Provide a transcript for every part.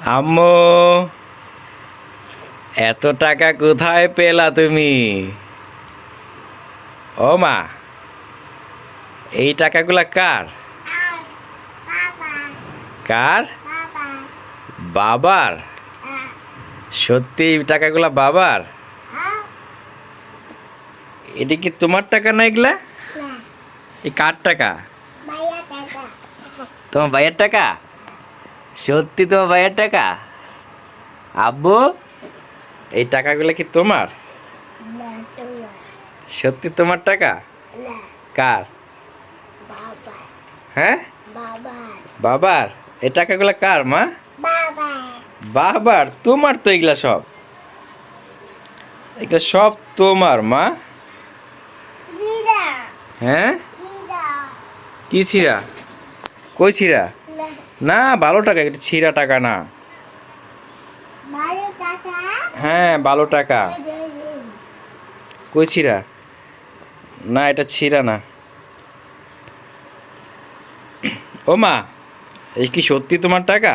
আম্মু এত টাকা কোথায় পেলা তুমি? ও মা এই টাকাগুলা কার? কার? বাবার? সত্যি এই টাকাগুলা বাবার? এটা কি তোমার টাকা না এগুলা? এই কার টাকা। তোমার ভাইয়ের টাকা? সত্যি তোমার ভাইয়ের টাকা? আব্বু এই টাকাগুলো কি তোমার? সত্যি তোমার টাকা? কার? হ্যাঁ? বাবার। এই টাকাগুলো কার মা? বাবার। তোমার তো এগুলা সব। এগুলা সব তোমার মা। হ্যাঁ? কি ছিরা কই ছিঁড়া? না ভালো টাকা এটা ছিঁড়া টাকা না। হ্যাঁ ভালো টাকা। কই ছিঁড়া? না এটা ছিঁড়া না। ও মা এই কি সত্যি তোমার টাকা?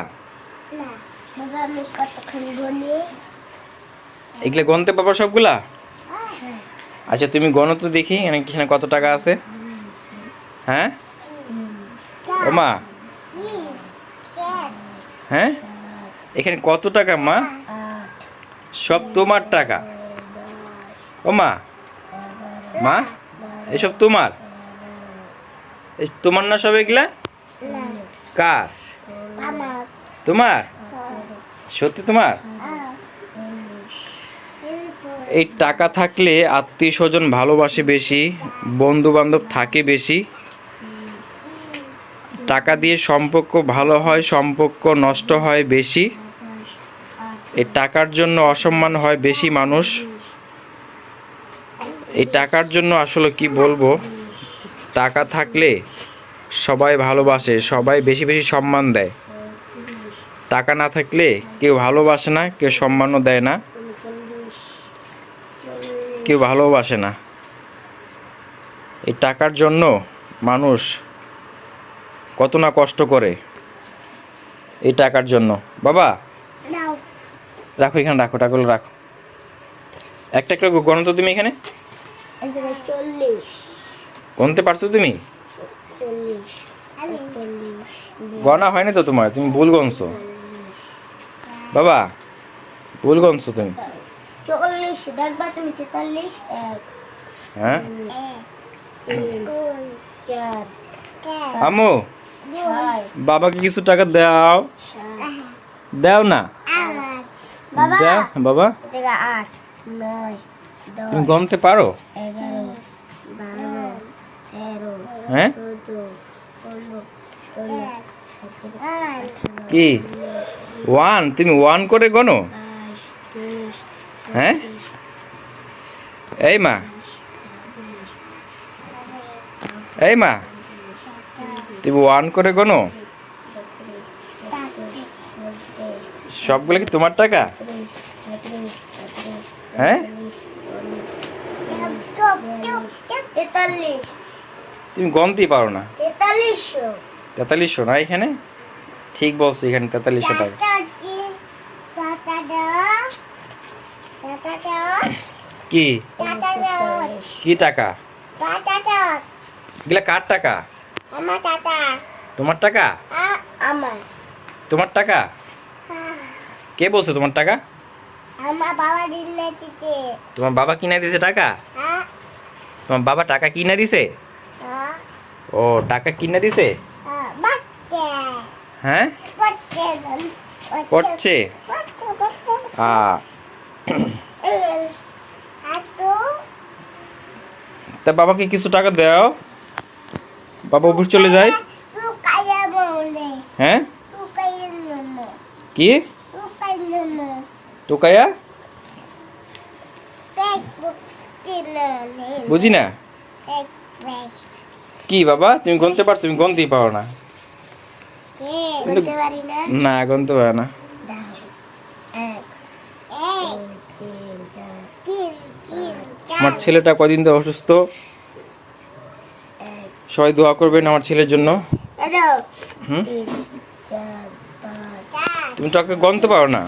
এগুলো গনতে পারবা সবগুলা? আচ্ছা তুমি গণ তো দেখি এখানে কত টাকা আছে? হ্যাঁ? ও মা। হ্যাঁ? এখানে কত টাকা, মা? সব তোমার টাকা। ও মা মা, এসব তোমার? তোমার না সব এগুলা? কার? তোমার? সত্যি তোমার? এই টাকা থাকলে আত্মীয় স্বজন ভালোবাসে বেশি বন্ধু বান্ধব থাকে বেশি। টাকা দিয়ে সম্পর্ক ভালো হয়, সম্পর্ক নষ্ট হয় বেশি। এই টাকার জন্য অসম্মান হয় বেশি মানুষ। এই টাকার জন্য আসলে কি বলব? টাকা থাকলে সবাই ভালোবাসে, সবাই বেশি বেশি সম্মান দেয়। টাকা না থাকলে কেউ ভালোবাসে না, কেউ সম্মানও দেয় না। কেউ ভালোবাসে না। এই টাকার জন্য মানুষ কত না কষ্ট করে এই টাকার জন্য। বাবা রাখো এখানে রাখো টাকাগুলো রাখো। একটা একটা গণ তো তুমি এখানে? গণতে পারছ তুমি? গণা হয়নি তো তোমার তুমি ভুল গনছো বাবা ভুল গনছো তুমি। হ্যাঁ? এক আমু বাবাকে কিছু টাকা দাও দাও না দাও বাবা তুমি গনতে পারো হ্যাঁ কি ওয়ান তুমি ওয়ান করে তেইশ হ্যাঁ এই মা এই মা তুমি ওয়ান করে গনো সবগুলো কি তোমার টাকা? হ্যাঁ? তুমি গনতেই পারো না। তেতাল্লিশশো। না এখানে? ঠিক বলছো এখানে তেতাল্লিশশো টাকা। কি? কি টাকা? এগুলা কার টাকা? আমার টাটা তোমার টাকা? আমার। তোমার টাকা? কে বলছো তোমার টাকা? আমার বাবা দিলে দিতে তোমার বাবা কিনা দিয়েছে টাকা? হ্যাঁ তোমার বাবা টাকা কিনা দিছে? হ্যাঁ ও টাকা কিনা দিছে? হ্যাঁ? আ। তা বাবাকে কিছু টাকা দাও। বাবা অফিস চলে যায়? হ্যাঁ? কি? টোকায়া বুঝি না? কি বাবা? তুমি গনতে পারছ? তুমি গনতেই পারো না। না? গনতে পারো না। আমার ছেলেটা কদিন ধরে অসুস্থ? সবাই দোয়া করবেন আমার ছেলের জন্য। হুম? তুমি টাকা গণতে পারো না।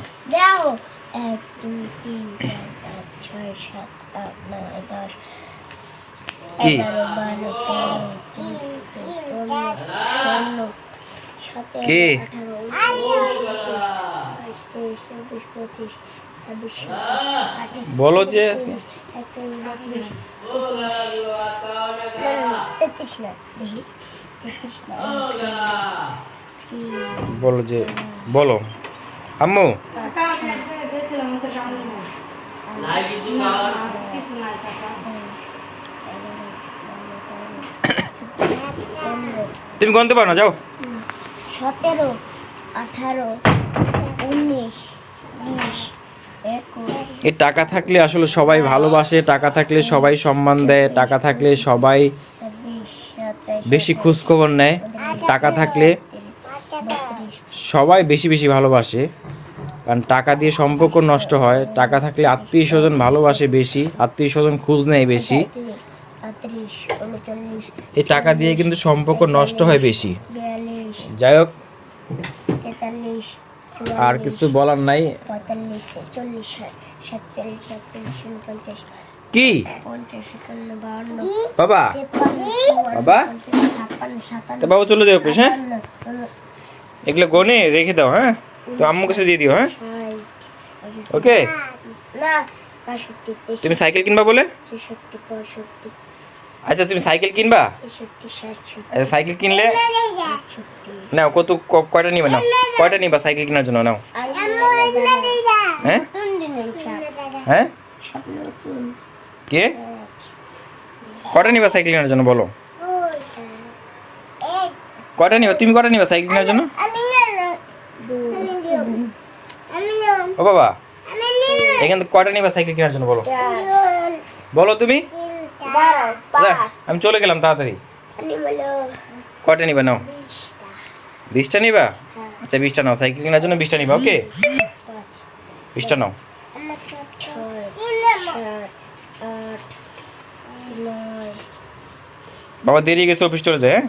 কি? কি? বলো যে বলো যে বলো। আম্মু। তুমি গণতে পারো না যাও। সতেরো আঠারো উনিশ বিশ এই টাকা থাকলে আসলে সবাই ভালোবাসে, টাকা থাকলে সবাই সম্মান দেয়, টাকা থাকলে সবাই বেশি খোঁজ খবর নেয়, টাকা থাকলে সবাই বেশি বেশি ভালোবাসে। কারণ টাকা দিয়ে সম্পর্ক নষ্ট হয়, টাকা থাকলে আত্মীয় স্বজন ভালোবাসে বেশি, আত্মীয় স্বজন খোঁজ নেয় বেশি। এই টাকা দিয়ে কিন্তু সম্পর্ক নষ্ট হয় বেশি। যাই হোক আর কিছু বলার নাই। কি? বাবা। বাবা? তো বাবা চলে যাও অফিস হ্যাঁ? এগুলো গনে রেখে দাও হ্যাঁ? তো আম্মু কাছে দিয়ে দিও হ্যাঁ? ওকে তুমি সাইকেল কিনবা বলে? আচ্ছা তুমি সাইকেল কিনবা? আচ্ছা সাইকেল কিনলে? নাও, কত কয়টা নিবে? নাও, কয়টা নিবা সাইকেল কেনার জন্য? নাও। হ্যাঁ? হ্যাঁ? কে? কয়টা নিবা সাইকেল কেনার জন্য, বলো? কটা নিবা? তুমি কটা নিবা সাইকেল কেনার জন্য? ও বাবা, এখান থেকে কয়টা নিবা সাইকেল কেনার জন্য, বলো? বলো তুমি। আমি চলে গেলাম তাড়াতাড়ি। কটা নিবা নাও? বিশটা। নিবা? আচ্ছা বিশটা নাও সাইকেল কেনার জন্য বিশটা নিবা ওকে? বিশটা নাও। বাবা দেরি গেছে অফিস চলে যায় হ্যাঁ?